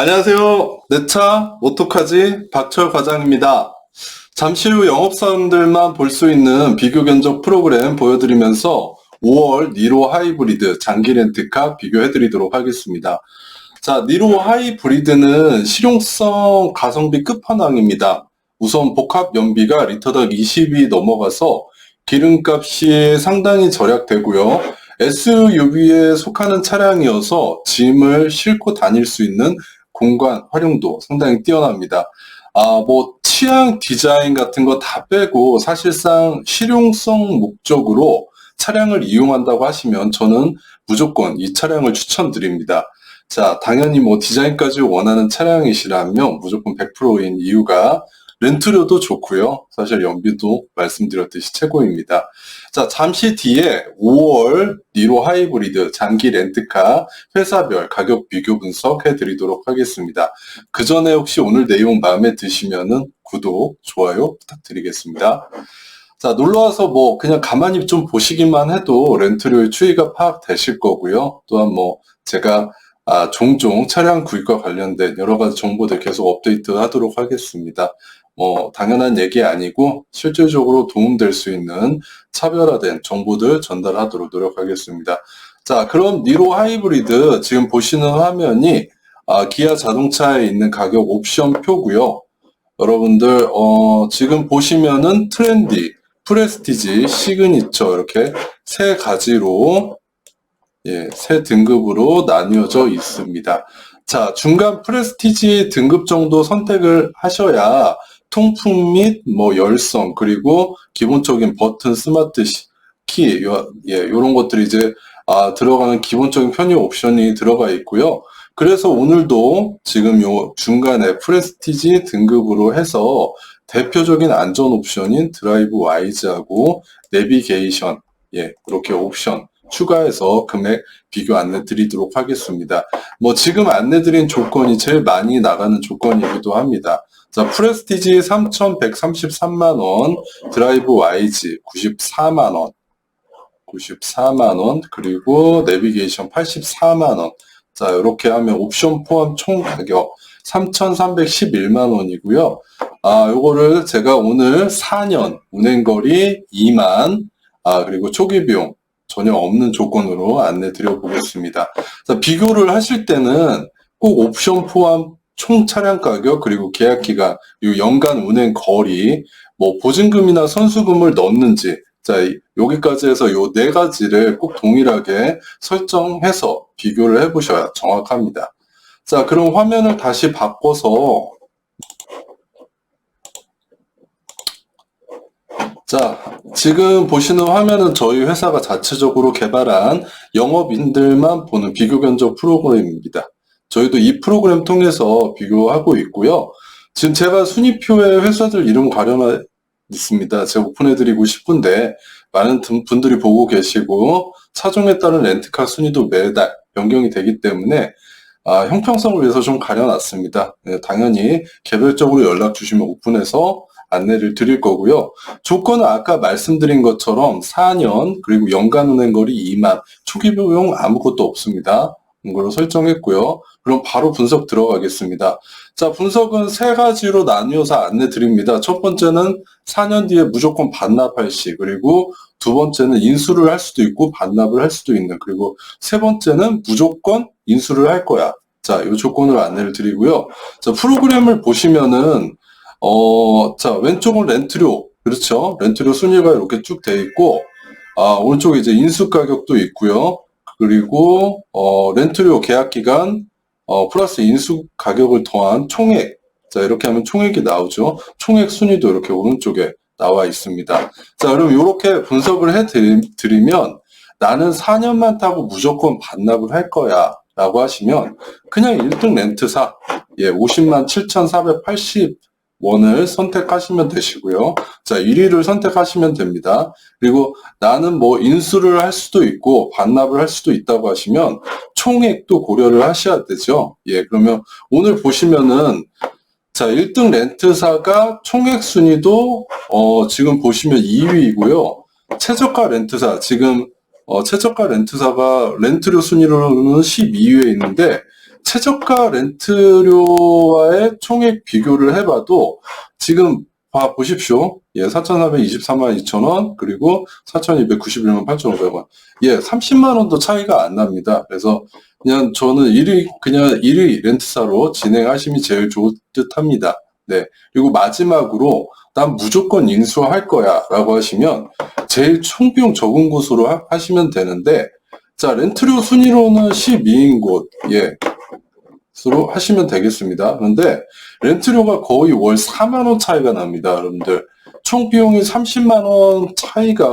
안녕하세요. 내 차 오토카지 박철 과장입니다. 잠시 후 영업사원들만 볼 수 있는 비교 견적 프로그램 보여드리면서 5월 니로 하이브리드 장기 렌트카 비교해드리도록 하겠습니다. 자, 니로 하이브리드는 실용성 가성비 끝판왕입니다. 우선 복합 연비가 리터당 20이 넘어가서 기름값이 상당히 절약되고요. SUV에 속하는 차량이어서 짐을 싣고 다닐 수 있는 공간 활용도 상당히 뛰어납니다. 아, 뭐, 취향 디자인 같은 거 다 빼고 사실상 실용성 목적으로 차량을 이용한다고 하시면 저는 무조건 이 차량을 추천드립니다. 자, 당연히 뭐 디자인까지 원하는 차량이시라면 무조건 100%인 이유가 렌트료도 좋고요. 사실 연비도 말씀드렸듯이 최고입니다. 자, 잠시 뒤에 5월 니로 하이브리드 장기 렌트카 회사별 가격 비교 분석해 드리도록 하겠습니다. 그 전에 혹시 오늘 내용 마음에 드시면은 구독, 좋아요 부탁드리겠습니다. 자, 놀러와서 뭐 그냥 가만히 좀 보시기만 해도 렌트료의 추이가 파악되실 거고요. 또한 뭐 제가 아, 종종 차량 구입과 관련된 여러 가지 정보들 계속 업데이트 하도록 하겠습니다. 뭐 당연한 얘기 아니고 실질적으로 도움될 수 있는 차별화된 정보들 전달하도록 노력하겠습니다. 자, 그럼 니로 하이브리드 지금 보시는 화면이 아, 기아 자동차에 있는 가격 옵션 표고요. 여러분들 어, 지금 보시면은 트렌디, 프레스티지, 시그니처 이렇게 세 가지로 예, 세 등급으로 나뉘어져 있습니다. 자, 중간 프레스티지 등급 정도 선택을 하셔야 통풍 및 뭐 열성 그리고 기본적인 버튼 스마트 시- 키 요, 예, 요런 것들이 이제 아, 들어가는 기본적인 편의 옵션이 들어가 있고요. 그래서 오늘도 지금 요 중간에 프레스티지 등급으로 해서 대표적인 안전 옵션인 드라이브 와이즈하고 내비게이션 예, 이렇게 옵션 추가해서 금액 비교 안내 드리도록 하겠습니다. 뭐 지금 안내 드린 조건이 제일 많이 나가는 조건이기도 합니다. 자, 프레스티지 3,133만원, 드라이브 와이즈 94만원, 94만원, 그리고 내비게이션 84만원. 자, 이렇게 하면 옵션 포함 총 가격 3,311만 원이고요. 아, 요거를 제가 오늘 4년 운행거리 2만, 아, 그리고 초기 비용 전혀 없는 조건으로 안내 드려보겠습니다. 자, 비교를 하실 때는 꼭 옵션 포함 총 차량 가격 그리고 계약 기간, 요 연간 운행 거리, 뭐 보증금이나 선수금을 넣는지 자 이- 여기까지 해서 요 네 가지를 꼭 동일하게 설정해서 비교를 해보셔야 정확합니다. 자 그럼 화면을 다시 바꿔서 자 지금 보시는 화면은 저희 회사가 자체적으로 개발한 영업인들만 보는 비교 견적 프로그램입니다. 저희도 이 프로그램 통해서 비교하고 있고요. 지금 제가 순위표에 회사들 이름 가려놔 있습니다. 제가 오픈해드리고 싶은데 많은 분- 분들이 보고 계시고 차종에 따른 렌트카 순위도 매달 변경이 되기 때문에 아, 형평성을 위해서 좀 가려놨습니다. 네, 당연히 개별적으로 연락 주시면 오픈해서 안내를 드릴 거고요. 조건은 아까 말씀드린 것처럼 4년 그리고 연간 운행거리 2만 초기 비용 아무것도 없습니다. 이걸로 설정했고요. 그럼 바로 분석 들어가겠습니다. 자, 분석은 세 가지로 나뉘어서 안내 드립니다. 첫 번째는 4년 뒤에 무조건 반납할 시, 그리고 두 번째는 인수를 할 수도 있고 반납을 할 수도 있는, 그리고 세 번째는 무조건 인수를 할 거야. 자, 이 조건으로 안내를 드리고요. 자, 프로그램을 보시면은, 어, 자, 왼쪽은 렌트료, 그렇죠? 렌트료 순위가 이렇게 쭉 돼 있고, 아, 오른쪽에 이제 인수 가격도 있고요. 그리고, 어, 렌트료 계약 기간, 어, 플러스 인수 가격을 더한 총액. 자, 이렇게 하면 총액이 나오죠. 총액 순위도 이렇게 오른쪽에 나와 있습니다. 자, 그럼 이렇게 분석을 해 드리- 드리면 나는 4년만 타고 무조건 반납을 할 거야. 라고 하시면 그냥 1등 렌트사, 예, 50만 7,480 원을 선택하시면 되시고요. 자, 1위를 선택하시면 됩니다. 그리고 나는 뭐 인수를 할 수도 있고 반납을 할 수도 있다고 하시면 총액도 고려를 하셔야 되죠. 예, 그러면 오늘 보시면은 자, 1등 렌트사가 총액 순위도 어, 지금 보시면 2위이고요. 최저가 렌트사 지금 어, 최저가 렌트사가 렌트료 순위로는 12위에 있는데 최저가 렌트료와의 총액 비교를 해봐도 지금 봐 보십시오. 예, 4,423만 2천 원, 그리고 4,291만 8,500원. 예, 30만 원도 차이가 안 납니다. 그래서 그냥 저는 1위, 그냥 1위 렌트사로 진행하심이 제일 좋을 듯 합니다. 네. 그리고 마지막으로 난 무조건 인수할 거야 라고 하시면 제일 총비용 적은 곳으로 하- 하시면 되는데 자, 렌트료 순위로는 12인 곳, 예, 수로 하시면 되겠습니다. 그런데 렌트료가 거의 월 4만 원 차이가 납니다, 여러분들. 총 비용이 30만 원 차이가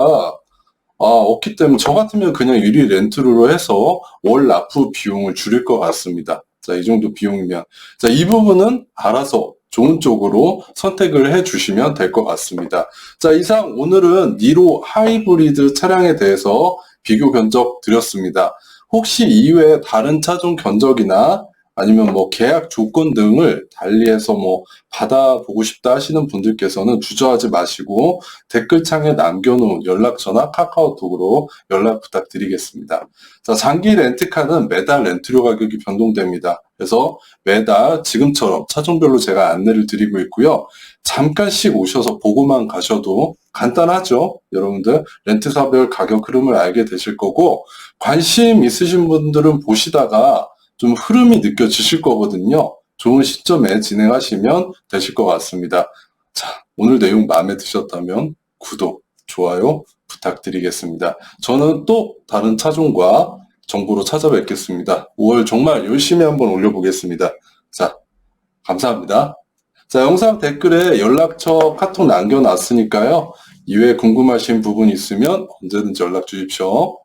아, 없기 때문에 저 같으면 그냥 유리 렌트료로 해서 월 납부 비용을 줄일 것 같습니다. 자, 이 정도 비용이면. 자, 이 부분은 알아서 좋은 쪽으로 선택을 해 주시면 될 것 같습니다. 자, 이상 오늘은 니로 하이브리드 차량에 대해서 비교 견적 드렸습니다. 혹시 이외에 다른 차종 견적이나 아니면 뭐 계약 조건 등을 달리해서 뭐 받아보고 싶다 하시는 분들께서는 주저하지 마시고 댓글창에 남겨놓은 연락처나 카카오톡으로 연락 부탁드리겠습니다. 자, 장기 렌트카는 매달 렌트료 가격이 변동됩니다. 그래서 매달 지금처럼 차종별로 제가 안내를 드리고 있고요. 잠깐씩 오셔서 보고만 가셔도 간단하죠? 여러분들 렌트사별 가격 흐름을 알게 되실 거고 관심 있으신 분들은 보시다가 좀 흐름이 느껴지실 거거든요. 좋은 시점에 진행하시면 되실 것 같습니다. 자, 오늘 내용 마음에 드셨다면 구독, 좋아요 부탁드리겠습니다. 저는 또 다른 차종과 정보로 찾아뵙겠습니다. 5월 정말 열심히 한번 올려보겠습니다. 자, 감사합니다. 자, 영상 댓글에 연락처 카톡 남겨놨으니까요. 이외에 궁금하신 부분 있으면 언제든지 연락 주십시오.